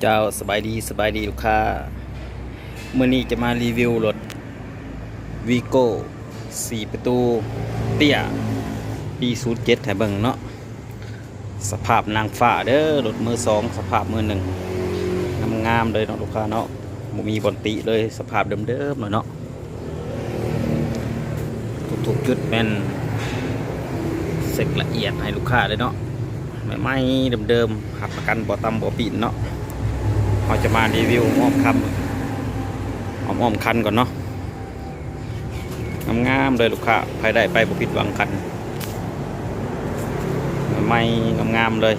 เจ้าสบายดีสบายดีลูกค้าเมื่อนี้จะมารีวิวรถวีโก้4ประตูเตี้ย ปี07ให้เบิ่งเนาะสภาพนางฟ้าเด้อรถมือสองสภาพมือหนึ่งงามๆเลยเนาะลูกค้าเนาะบ่มีบอนติเลยสภาพเดิมๆเลยเนาะทุกๆจุดแม่นเสกละเอียดให้ลูกค้าเลยเนาะใหม่ๆเดิมๆหับประกันบ่อตำบ่อปีนเนาะ เราจะมารีวิวอ้อมคำอ้อมอ้อมคันก่อนเนาะงามๆเลยลูกค้าใครได้ไปบ่ผิดวังคันใหม่งามๆเลย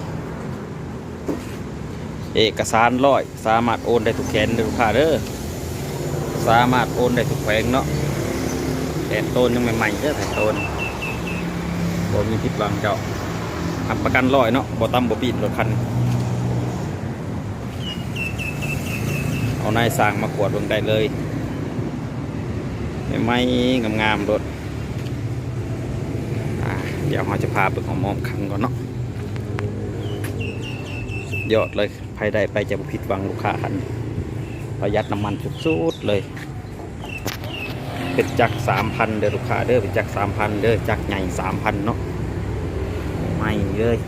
เอกสารร้อย สามารถโอนได้ทุกแขนเด้อลูกค้าเด้อสามารถโอนได้ทุกแขวงเนาะแขนโตนยังใหม่ๆเด้อแขนโตนบ่มีผิดวังเจ้าทำประกันร้อยเนาะบ่ตั้มบ่ปีนรถคัน เอานายสร้างมากวดเบิ่งได้เลยไม่ไม่งามๆรถเดี๋ยวเราจะพาไปของมอมคันก่อนเนาะยอดเลยภายได้ไปจะผิดหวังลูกค้าคันประหยัดน้ำมันสุดๆเลยเป็นจักสามพันเด้อลูกค้าเด้อเป็นจักสามพันเด้อจักใหญ่สามพันเนาะไม่เลย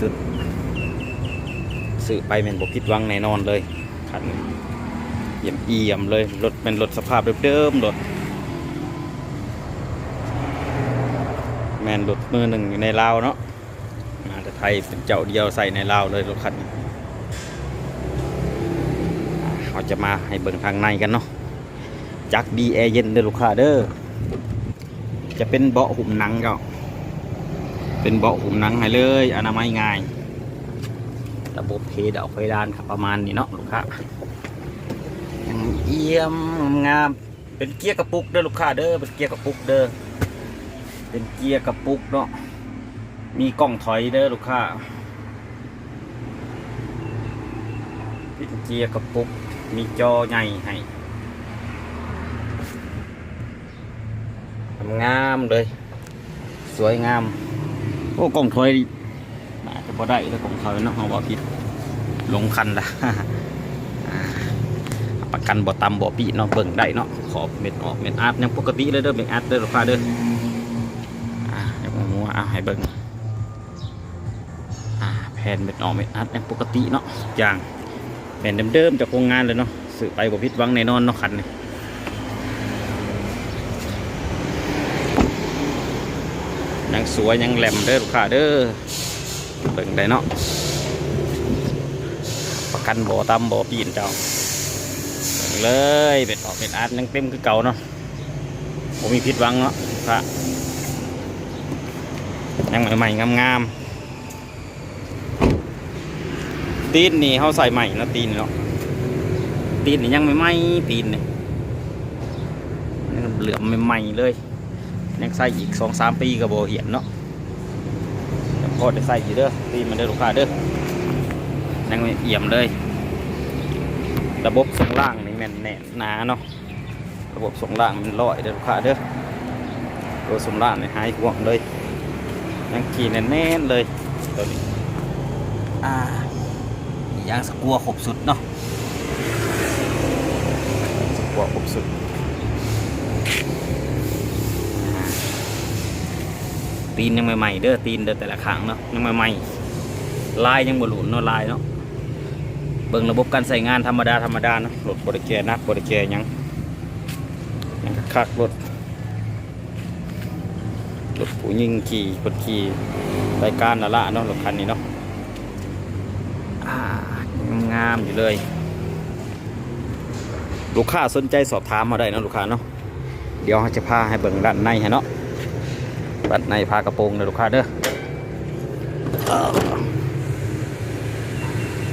จุดสื่อไปเป็นบกผิดหวังแน่นอนเลย คันเยี่ยมเอี่ยมเลยรถเป็นรถสภาพเดิมๆรถแมนรถมือหนึ่งอยู่ในลาวเนาะมาแต่ไทยเป็นเจ้าเดียวใส่ในลาวเลยรถคันนี้เราจะมาให้เบิ่งทางในกันเนาะจักดีแอร์เย็นเด้อลูกค้าเด้อจะเป็นเบาะหุ่มหนังเจ้าเป็นเบาะหุ่มหนังให้เลย อนามัยง่าย ระบบเพดานเพดานครับประมาณนี้เนาะลูกค้ายังเอี่ยมงามเป็นเกียร์กระปุกเด้อลูกค้าเด้อเป็นเกียร์กระปุกเด้อเป็นเกียร์กระปุกเนาะมีกล้องถอยเด้อลูกค้าเป็นเกียร์กระปุกมีจอใหญ่ให้งามเลย สวยงาม โอ้กล่องถอย พอได้แล้วกล่องถอยเนาะเขาบอกผิดลงคันละประกันบ่ตำบ่ปีเนาะเบิ่งได้เนาะขอบเม็ดออกเม็ดอาร์ตยังปกติเลยเด้อเม็ดอาร์ตเด้อลูกค้าเด้ออ่าเดี๋ยวผมว่าเอาให้เบิ่งอ่าแผ่นเม็ดออกเม็ดอาร์ตยังปกติเนาะอย่างแผ่นเดิมๆจากโรงงานเลยเนาะซื้อไปบ่ผิดหวังแน่นอนเนาะคันนี้ยังสวยยังแหลมเด้อลูกค้าเด้อ เบิ่งได้เนาะประกันบ่อตำบ่อปีนเจ้าเเลยเป็นออกเป็นอาร์ตยังเต็มคือเก่าเนาะผมมีผิดหวังเนาะลูกค้ายังใหม่ๆงามๆตีนนี่เขาใส่ใหม่นะตีนเนาะตีนนี่ยังไม่ไหมตีนนี่ยเหลือมใหม่ๆเลยยังใส่อีกสองสามปีก็บ่เหียนเนาะ แต่พอได้ใส่อยู่เด้อปีมันเด้อลูกค้าเด้อยังไม่เอี่ยมเลย ระบบส่งล่างนี่แม่นแน่นหนาเนาะระบบส่งล่างมันร้อยเด้อลูกค้าเด้อตัวส่งล่างนี่หายห่วงเลยยังขี่แน่นๆเลยตัวนี้อ่ายางสกัวครบสุดเนาะสกัวครบสุด ตีนยังใหม่ๆเด้อตีนเด้อแต่ละครั้งเนาะยังใหม่ๆลายยังบ่หลุนเนาะลายเนาะเบิ่งระบบการใส่งานธรรมดาธรรมดาเนาะรถบริแกนักบริแกยังยังคักรถรถผู้ยิงขี่คนขี่รายการละละเนาะรถคันนี้เนาะงามอยู่เลย ลูกค้าสนใจสอบถามมาได้นะลูกค้าเนาะเดี๋ยวจะพาให้เบิ่งด้านในให้เนาะ บัดในพากระโปรงเลยลูกค้าเด้อ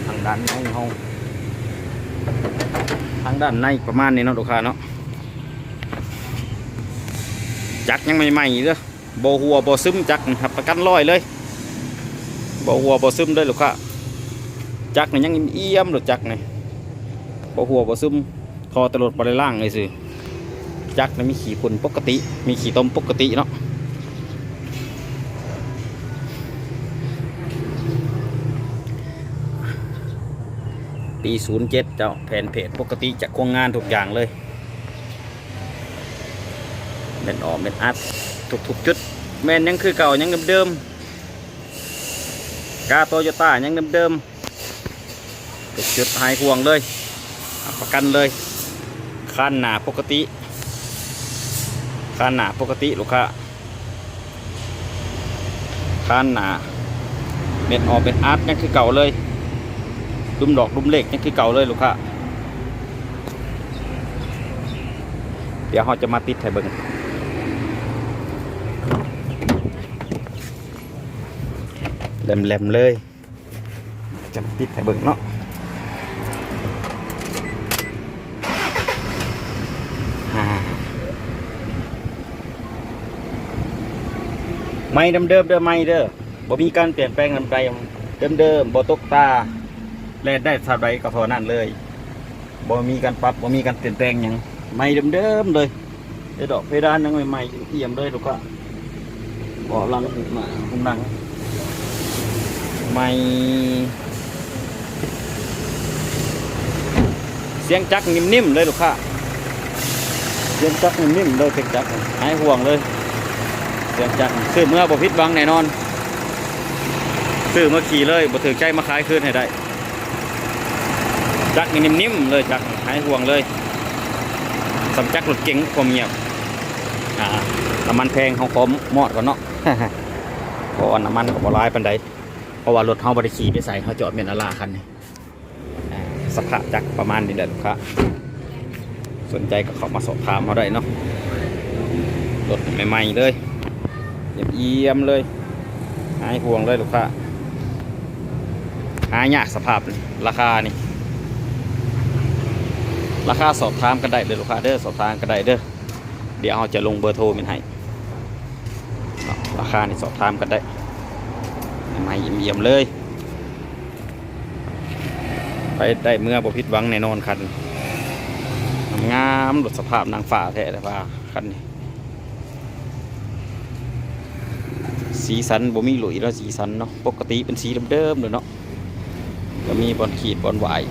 ทางด้านในห้องทางด้านในประมาณนี้เนาะลูกค้าเนาะจักยังใหม่ๆเด้อโบหัวโบซึมจักครับประกันร้อยเลยโบหัวโบซึมเลยลูกค้าจักนี่ยังเอี่ยมหรือจักนี่โบหัวโบซึมทอตลอดบริล่างเลยสิจักนี่มีขี่พุ่นปกติ มีขี่ต้มปกติเนาะ ปี07เจ้าแผ่นเพจปกติจะควงงานทุกอย่างเลยเม็นออกเม็นอัดทุกๆจุดแม่นยังคือเก่ายังเดิมๆกาโตโยต้ายังเดิมๆทุกจุดหายห่วงเลยประกันเลยคันหนาปกติคันหนาปกติลูกค้าคันหนาเม็ดออกเป็นอาร์ตยังคือเก่าเลย ดุมดอกดุมเล็กยังคือเก่าเลยลูกค้าเดี๋ยวเราจะมาติดให้เบิ่งแหลมๆเลยจะติดให้เบิ่งเนาะไม่เดิมเดิมเด้อไม่เด้อบ่มีการเปลี่ยนแปลงลำไกเดิมเดิมบ่ตกตา แล่นได้เท่าใดก็เท่านั้นเลยบ่มีการปรับบ่มีการเปลี่ยนแปลงหยังใหม่เดิมๆเลยไอ้ดอกเพดานยังใหม่ๆเอี่ยมเลยลูกค้าบ่หลังหุบหน้าหุบหลังใหม่เสียงจักรนิ่มๆเลยลูกค้าเสียงจักรนิ่มๆเลยเสียงจักรหายห่วงเลย เสียงจักรซื้อเมื่อบ่ผิดหวังแน่นอนซื้อเมื่อขี่เลยบ่ถือใจมาขายคืนให้ได้ จักรนี่นิ่มๆเลยจักรหายห่วงเลยสำจักรถเก๋งความเงียบอ่าน้ำมันแพงของผมมอดก่อนเนาะเพราะว่าน้ำมันก็บ่ร้ายปันใดเพราะว่ารถเฮาบ่ได้ขี่ไปใส่เฮาจอดเมนอาลาคันนี้อ่าสภาพจักรประมาณนี้แหละลูกค้าสนใจก็เข้ามาสอบถามเฮาได้เนาะรถใหม่ๆเลยเยี่ยมเลยหายห่วงเลยลูกค้าหายากสภาพราคานี่ ราคาสอบถามกันได้เลยลูกค้าเด้อสอบถามกันได้เด้อเดี๋ยวเราจะลงเบอร์โทรมันให้ราคานี่สอบถามกันได้ไม่เยี่ยมเลย ไปได้เมื่อบ่ผิดหวังแน่นอนคันงามรถสภาพนางฝ่าแท้เลยว่าคันนี้สีสันบ่มีหลุยแล้วสีสันเนาะปกติเป็นสีเดิมๆเลยเนาะก็มีบอลขีดบอลหวาย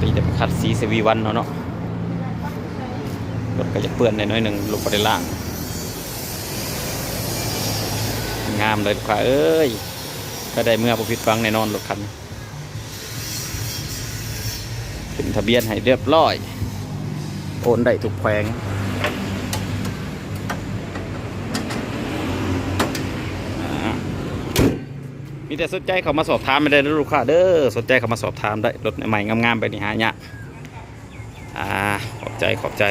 ตีแต่ขัดสีสวีวันเนาะเนาะรถก็จะเปื้อนในน้อยหนึ่งลงไปในล่าง งามเลยลูกค้าเอ้ยก็ได้เมื่อผู้พิดฟังแน่นอนรถคันขึ้นทะเบียนให้เรียบร้อย โอนได้ถูกแพงอ่ามี แต่สนใจเขามาสอบถามไม่ได้ลูกค้าเด้อสนใจเขามาสอบถามได้รถใหม่งามๆไปนี่ฮะเนี่ยอ่าขอบใจขอบใจ